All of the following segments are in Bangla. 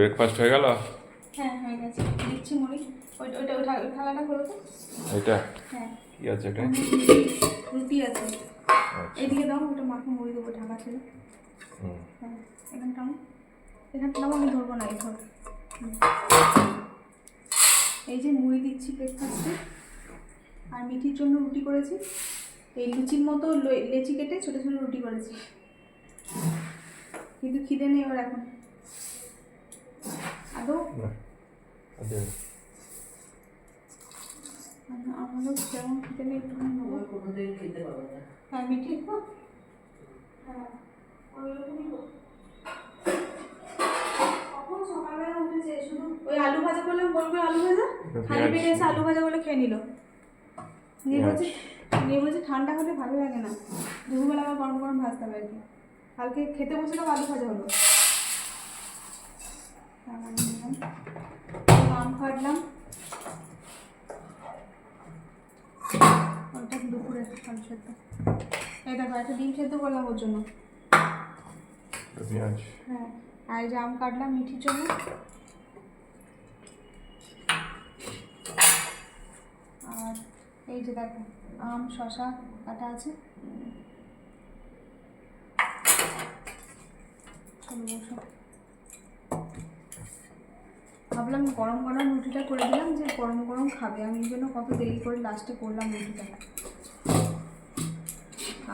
ব্রেকফাস্ট হয়ে গেল? হ্যাঁ হয়ে গেছে। দিচ্ছি মুড়ি। ওইটা ওইটা ওই থালাটা করো তো। এটা? হ্যাঁ। কি আছে এটা? রুটি আছে। আচ্ছা। এদিকে দাও ওটা মাখো মুড়ি দেবো ঢাকা ছিল হুম। হ্যাঁ এখানটা এখানটা আমি ধরবো না এই ধর। এই যে মুড়ি দিচ্ছি ব্রেকফাস্টে আর মিঠির জন্য রুটি করেছি। এই লুচির মতো লেচি কেটে ছোটো ছোটো রুটি করেছি। কিন্তু খিদে নেই ওর এখন। উঠেছে শুধু ওই আলু ভাজা করলাম বল করে আলু ভাজা খালি পেটে এসে আলু ভাজা বলে খেয়ে নিল নিয়ে বলছে নিয়ে বলছে ঠান্ডা হলে ভালো লাগে না দুপুরবেলা আবার গরম গরম ভাজতে হবে আর কি কালকে খেতে বসে আলু ভাজা হলো সেদ্ধ। এই দেখো একটা ডিম সেদ্ধ করলাম ওর জন্য। পেঁয়াজ। হ্যাঁ আর এই যে আম কাটলাম মিঠির জন্য। আর এই যে দেখো আম শশা কাটা আছে। ভাবলাম গরম গরম রুটিটা করে দিলাম যে গরম গরম খাবে। আমি জন্য কত দেরি করে লাস্টে করলাম রুটিটা।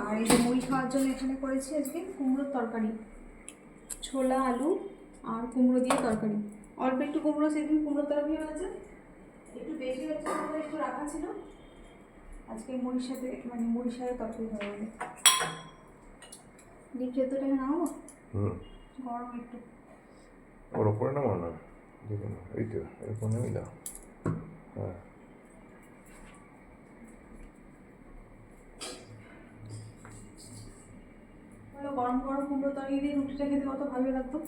আর এই যে মুড়ি খাওয়ার জন্য এখানে করেছি আজকে কুমড়োর তরকারি। ছোলা আলু আর কুমড়ো দিয়ে তরকারি। অল্প একটু কুমড়ো সেদিন কুমড়োর তরকারি হয়েছে। একটু বেশি হচ্ছে একটু রাখা ছিল। আজকে মুড়ির সাথে মানে মুড়ির সাথে তরকারি হবে আমাদের ডিম সেদ্ধটা নামাবো? হুম। গরম একটু। ওর ওপরে নামো না। এই তো এরকম নেমে দাও। হ্যাঁ বলো গরম গরম কুমড়ো তরকারি দিয়ে রুটিটা খেতে কত ভালো লাগতো?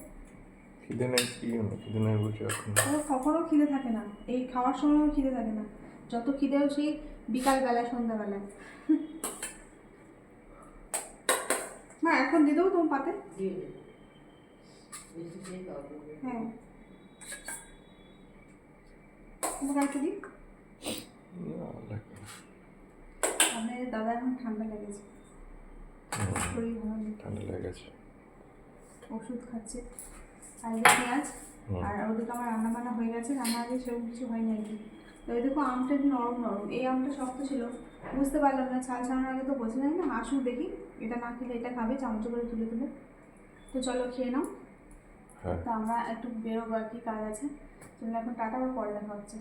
খিদে নেই কি হলো খিদে নেই বলছি এখন। ওর কখনো খিদে থাকে না। এই খাওয়ার সময়ও খিদে থাকে না। যত খিদেও সেই বিকালবেলা সন্ধ্যাবেলায়। মা এখন দিয়ে দেবো তোমার পাতে? হ্যাঁ। তোমাকে একটু দিই? না। দাদা এখন ঠান্ডা লেগেছে। শরীর ভালো ঠান্ডা লেগে গেছে। ওষুধ খাচ্ছে। আর পেঁয়াজ ওদিকে আমার রান্না বান্না হয়ে গেছে। রান্না আগে সেরকম কিছু হয়নি আর কি। তো এই দেখো আমটা নরম নরম। এই আমটা শক্ত ছিল। বুঝতে পারলাম না ছাল ছাড়ানোর আগে তো বোঝা যায় না। আসুক দেখি এটা না খেলে এটা খাবে চামচ করে তুলে তুলে তো চলো খেয়ে নাও। হ্যাঁ। তো আমরা একটু বেরোবো আর কি কাজ আছে। চলো এখন টাটা বা পরে দেখা হচ্ছে।